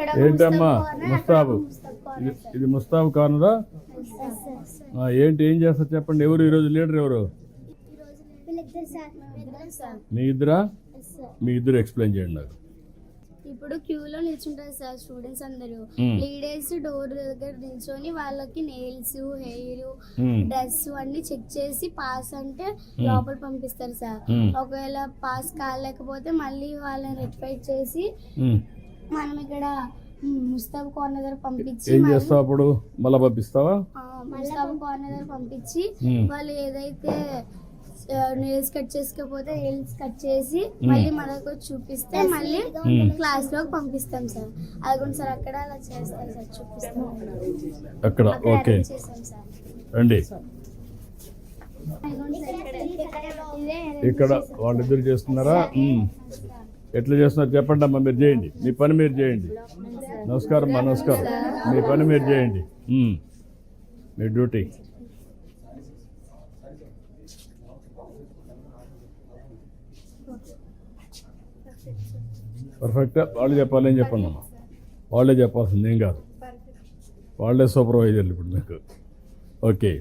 ఏంటమ్మా? ముస్తాబ్ ఇది- ముస్తాబు కానురా ఏంటి ఏం చేస్తారు చెప్పండి? ఎవరు ఈరోజు లీడర్ ఎవరు? మీ ఇద్దరా. మీ ఇద్దరు ఎక్స్ప్లెయిన్ చేయండి నాకు. ఇప్పుడు క్యూలో నిల్చుంటారు సార్ స్టూడెంట్స్ అందరూ. లీడర్స్ డోర్ దగ్గర నిల్చొని వాళ్ళకి నెయిల్స్ హెయిర్. డ్రెస్ అన్ని చెక్ చేసి పాస్ అంటే లోపల పంపిస్తారు సార్. ఒకవేళ పాస్ కాలేకపోతే మళ్ళీ వాళ్ళని రెటిఫై చేసి. మనం ఇక్కడ ముస్తాబ్ కార్నర్ దగ్గర పంపించి ఏం చేస్తావు అప్పుడు? మళ్ళా పంపిస్తావా? ఆ, ముస్తాబ్ కార్నర్ దగ్గర పంపించి. వాళ్ళు ఏదైతే నెయిల్స్ కట్ చేసుకోకపోతే నెయిల్స్ కట్ చేసి మళ్ళీ మనకు చూపిస్తే మళ్ళీ క్లాస్లోకి పంపిస్తాం సార్. అది కూడా సార్ అక్కడ అలా చేస్తారు సార్ చూపిస్తాం. అక్కడ ఓకే. చేస్తాం రండి. అదిగోండి సార్ ఇక్కడ. చేస్తాం. వాళ్ళిద్దరు చేస్తున్నారా. ఎట్లా చేస్తున్నారు చెప్పండి అమ్మా మీరు చేయండి. మీ పని మీరు చేయండి. నమస్కారం అమ్మా నమస్కారం. మీ పని మీరు చేయండి. మ్. డ్యూటీ. పర్ఫెక్ట్. వాళ్ళు చెప్పాలి ఏం చెప్పండి అమ్మా. వాళ్ళే చెప్పాల్సింది ఏం కాదు. వాళ్ళే సూపర్వైజర్లు ఇప్పుడు మీకు. ఓకే.